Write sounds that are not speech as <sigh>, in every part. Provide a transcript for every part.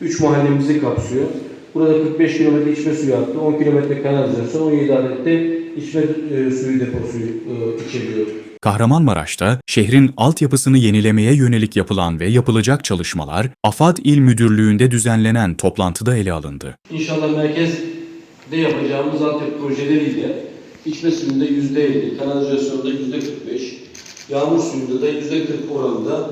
3 mahallemizi kapsıyor. Burada 45 kilometre içme suyu hattı, 10 kilometre kanalizasyon, 17 adet de içme e, suyu deposu e, içeriyor. Kahramanmaraş'ta şehrin altyapısını yenilemeye yönelik yapılan ve yapılacak çalışmalar AFAD İl Müdürlüğü'nde düzenlenen toplantıda ele alındı. İnşallah merkezde yapacağımız altyapı projeleriyle içme suyunda %50, kanalizasyonda %45, yağmur suyunda da %40 oranında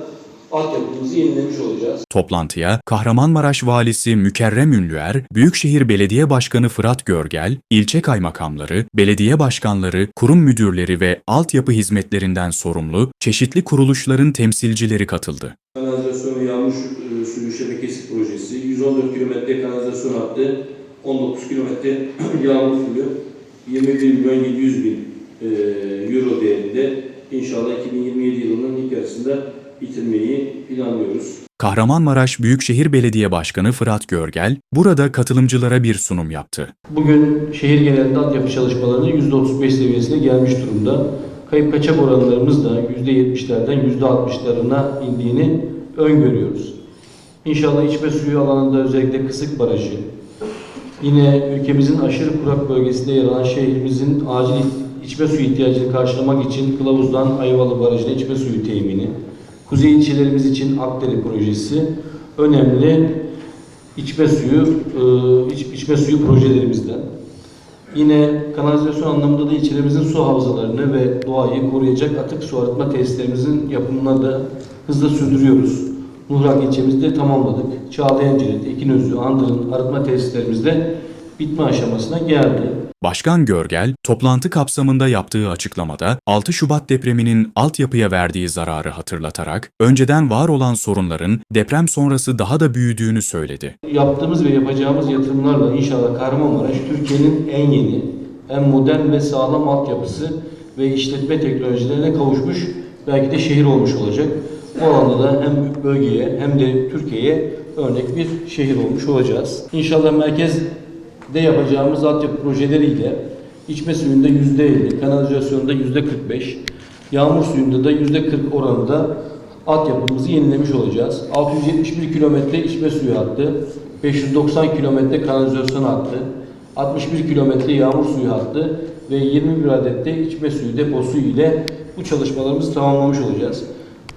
altyapımızı yenilemiş olacağız. Toplantıya Kahramanmaraş Valisi Mükerrem Ünlüer, Büyükşehir Belediye Başkanı Fırat Görgel, ilçe kaymakamları, belediye başkanları, kurum müdürleri ve altyapı hizmetlerinden sorumlu çeşitli kuruluşların temsilcileri katıldı. Kanalizasyon ve yağmur e, suyu şebekesi projesi, 114 kilometre kanalizasyon hattı, 19 kilometre <clears throat> yağmur suyu, 21 milyon 700 bin e, euro değerinde inşallah 2027 yılının ilk yarısında bitirmeyi planlıyoruz. Kahramanmaraş Büyükşehir Belediye Başkanı Fırat Görgel, burada katılımcılara bir sunum yaptı. Bugün şehir genelinde altyapı çalışmalarının %35 seviyesine gelmiş durumda. Kayıp kaçak oranlarımız da %70'lerden %60'larına indiğini öngörüyoruz. İnşallah içme suyu alanında özellikle Kısık Barajı, yine ülkemizin aşırı kurak bölgesinde yer alan şehrimizin acil içme suyu ihtiyacını karşılamak için Kılavuz'dan Ayvalı Barajı'na içme suyu temini, kuzey ilçelerimiz için Akdere projesi önemli içme suyu e, iç, içme suyu projelerimizden. Yine kanalizasyon anlamında da ilçelerimizin su havzalarını ve doğayı koruyacak atık su arıtma tesislerimizin yapımına da hızla sürdürüyoruz. Nuhrak ilçemizde tamamladık. Çağlayancı'da, Ekinözü, Andır'ın arıtma tesislerimizde bitme aşamasına geldi. Başkan Görgel, toplantı kapsamında yaptığı açıklamada 6 Şubat depreminin altyapıya verdiği zararı hatırlatarak önceden var olan sorunların deprem sonrası daha da büyüdüğünü söyledi. Yaptığımız ve yapacağımız yatırımlarla inşallah Kahramanmaraş Türkiye'nin en yeni, en modern ve sağlam altyapısı ve işletme teknolojilerine kavuşmuş belki de şehir olmuş olacak. Bu alanda da hem bölgeye hem de Türkiye'ye örnek bir şehir olmuş olacağız. İnşallah merkezde yapacağımız altyapı projeleriyle içme suyunda %50, kanalizasyonda %45, yağmur suyunda da %40 oranında altyapımızı yenilemiş olacağız. 671 kilometre içme suyu hattı, 590 kilometre kanalizasyon hattı, 61 kilometre yağmur suyu hattı ve 21 adet de içme suyu deposu ile bu çalışmalarımızı tamamlamış olacağız.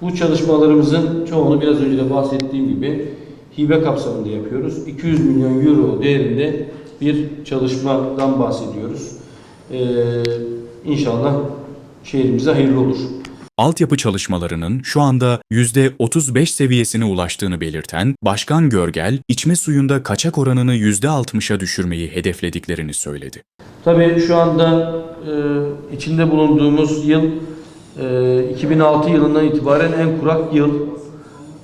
Bu çalışmalarımızın çoğunu biraz önce de bahsettiğim gibi hibe kapsamında yapıyoruz. 200 milyon euro değerinde bir çalışmadan bahsediyoruz. Ee, inşallah şehrimize hayırlı olur. Altyapı çalışmalarının şu anda %35 seviyesine ulaştığını belirten Başkan Görgel, içme suyunda kaçak oranını %60'a düşürmeyi hedeflediklerini söyledi. Tabii şu anda e, içinde bulunduğumuz yıl e, 2006 yılından itibaren en kurak yıl.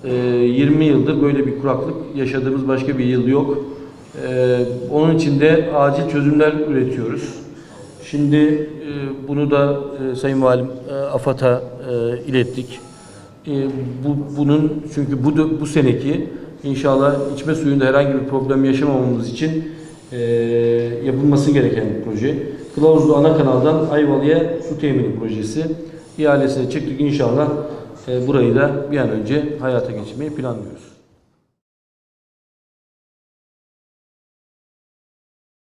E, 20 yıldır böyle bir kuraklık yaşadığımız başka bir yıl yok. E, onun için de acil çözümler üretiyoruz. Şimdi e, bunu da e, Sayın Valim e, AFAD'a e, ilettik. E, bu bunun çünkü bu bu seneki inşallah içme suyunda herhangi bir problem yaşamamamız için e, yapılması gereken bir proje. Kılavuzlu ana kanaldan Ayvalı'ya su temini projesi ihalesine çıktık inşallah e, burayı da bir an önce hayata geçirmeyi planlıyoruz.